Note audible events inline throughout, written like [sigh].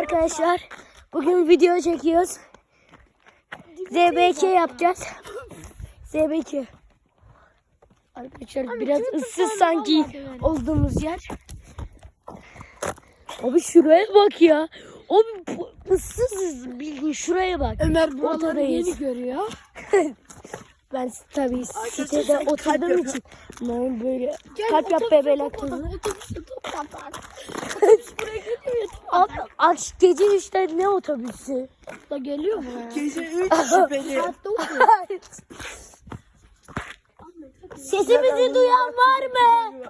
arkadaşlar. Bugün video çekiyoruz. ZBK yapacağız. ZBK. Arkadaşlar biraz ıssız sanki olduğumuz yer. Abi şuraya bak ya. Abi bu ıssız bildiğin şuraya bak. Ömer buraları Ortadayız. yeni görüyor. [laughs] Ben tabii Arkadaşlar sitede sen kalp oturduğum için ben böyle kalp yap top kızı. Otobüste top atar. [laughs] Otobüs buraya geliyor Abi aç gece işte ne otobüsü? Da geliyor mu? [laughs] Gece 3 şüpheli. Saatte oluyor. Sesimizi duyan var mı?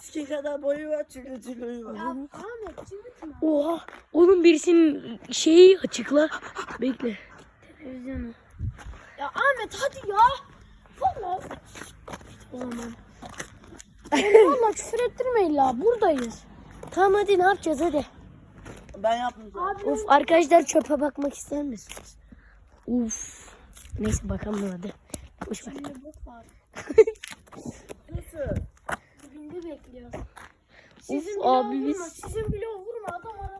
Siki kadar boyu var, türlü türlü var. Ahmet cıvıtma. Oha onun birisinin şeyi açıkla. Bekle. Televizyonu. Ya Ahmet hadi ya. Valla. O zaman. [laughs] Valla küfür ettirme illa buradayız. Tamam hadi ne yapacağız hadi. Ben zaten. Of arkadaşlar çöpe bakmak ister misiniz? Uf. Neyse bakalım hadi. Boş ver. Nasıl? Dibinde bekliyoruz. Uf bile abi vurma, biz. Sizin bile vurma adam arabayı hazırla.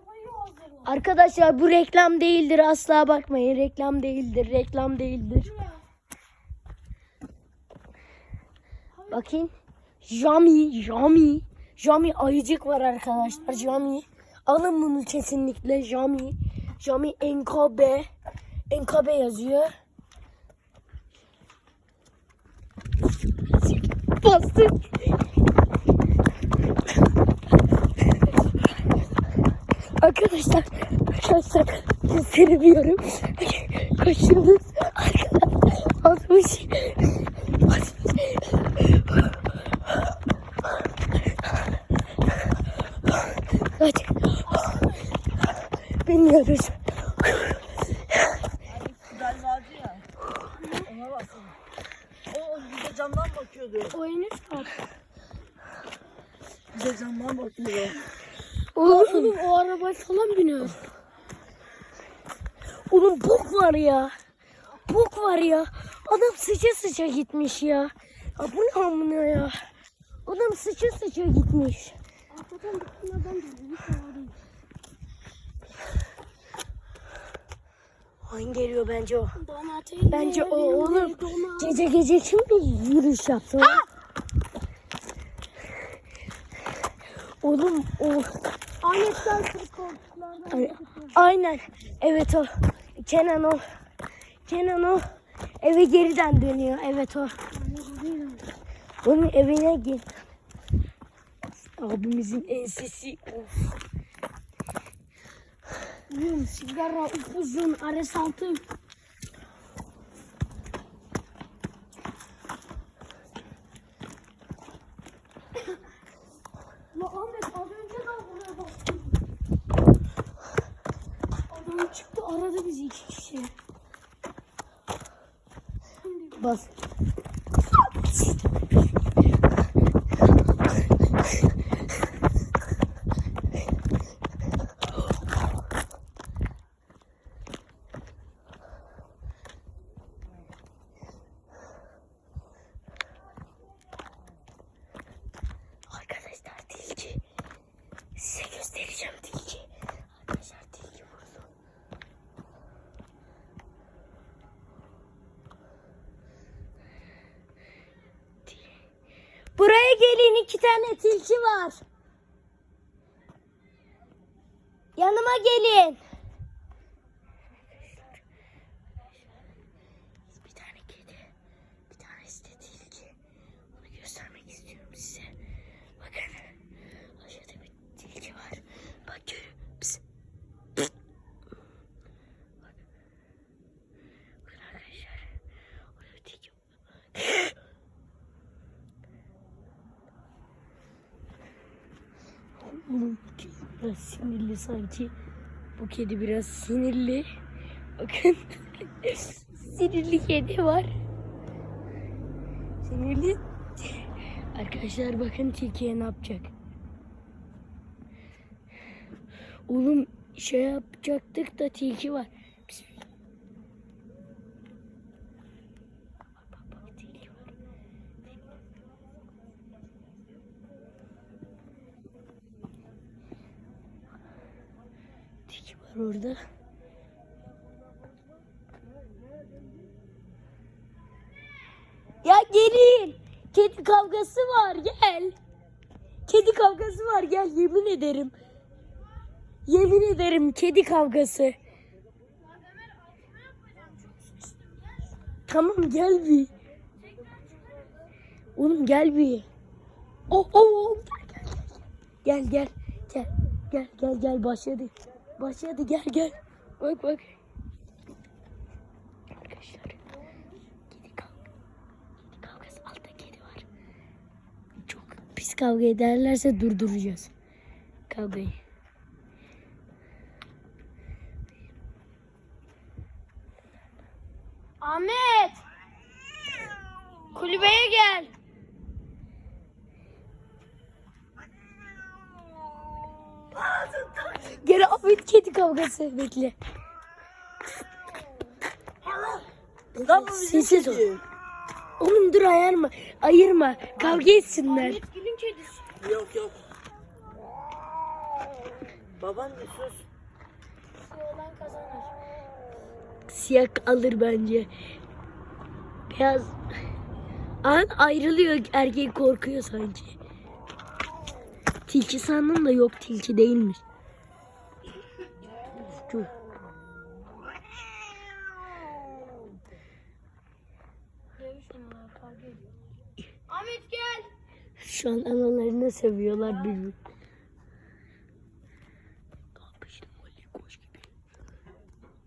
Arkadaşlar bu reklam değildir asla bakmayın. Reklam değildir. Reklam değildir. Bakın. Jami, Jami. Jami ayıcık var arkadaşlar. Jami. Alın bunu kesinlikle Jami. Jami NKB. NKB yazıyor. Bastım. Arkadaşlar, arkadaşlar gösteremiyorum. Kaçıyoruz. Arkadaşlar, atmış. Hadi. Bilmiyoruz. Güzel vardı ya. Ona baksana. O bize camdan bakıyordu. O en üst kat. Bize camdan bakıyor. Oğlum, Oğlum o arabaya falan biniyor. oğlum bok var ya. Bok var ya. Adam sıça sıça gitmiş ya. Ya bu ne amına ya. Adam sıça sıça gitmiş. Bütün adam geliyor. Bir bence o? Donatello. Bence o. Donatello. Gece gece kim bir yürüyüş yaptı? Oğlum o. Aynen. Evet o. Kenan o. Kenan o. Eve geriden dönüyor. Evet o. Onun evine gir. Abimizin ensesi. Of. Sigara, upuzun, RS6. La Ahmet az önce de buraya baktım. Adam çıktı aradı bizi iki kişi. Bas. Arkadaşlar tilki. Size göstereceğim tilki. Arkadaşlar tilki vurdu. Buraya gelin iki tane tilki var. Yanıma gelin. Bir tane kedi, bir tanesi de tilki. Onu göstermek istiyorum size. Bakın. Aşağıda bir tilki var. Bak görüyor musun? Bak. Bakın arkadaşlar. Orada bir tilki Oğlum bu kedi biraz sinirli sanki. Bu kedi biraz sinirli. Bakın. [laughs] sinirli kedi var. Sinirli. Arkadaşlar bakın tilkiye ne yapacak. Oğlum şey yapacaktık da tilki var. Bismillah. Bak bak bak tilki var. Var orada. Ya gelin. Kedi kavgası var gel. Kedi kavgası var gel yemin ederim. Yemin ederim kedi kavgası. Tamam gel bir. Oğlum gel bir. Oh oh oh. Gel gel gel. Gel gel gel başladı. Başladı gel gel. Bak bak. Arkadaşlar. Kedi kavga. Kavgası altta kedi var. Çok pis kavga ederlerse durduracağız. Kavgayı. Ahmet. Kulübeye gel. Geri Ahmet kedi kavgası bekle. Lan bu bizim Sessiz ol. kedi. Oğlum dur ayırma. Ayırma. Kavga etsinler. Ahmet Gül'ün kedisi. Yok yok. Baban bir sus. Olan kazanır. Siyah alır bence. Beyaz. An ayrılıyor erkek korkuyor sanki. Tilki sandım da yok tilki değilmiş. Dur. Dövüşmüyorlar kavga ediyor. Ahmet gel. Şu an analarını seviyorlar birbirini.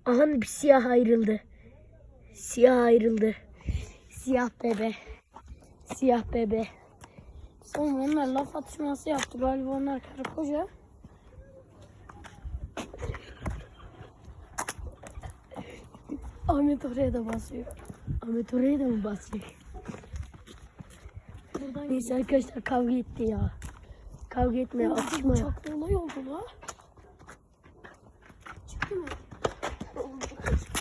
Aha bir siyah ayrıldı. Siyah ayrıldı. Siyah bebe. Siyah bebe. Sonra onlar laf atışması yaptı. Galiba onlar karı koca. Ahmet oraya da basıyor. Ahmet oraya da mı basacak? Buradan Neyse arkadaşlar kavga etti ya. Kavga etmeye atışma. Çok olay oldu la. Çıktı mı? Bayanlar.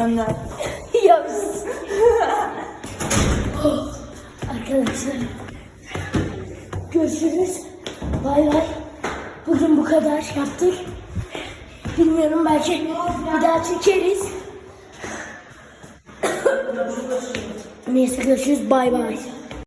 [laughs] Ya sus. [laughs] Oh, Arkadaşlar. Görüşürüz. Bay bay. Bugün bu kadar yaptık. Bilmiyorum belki bir daha çekeriz. [laughs] Neyse görüşürüz. Bay bay.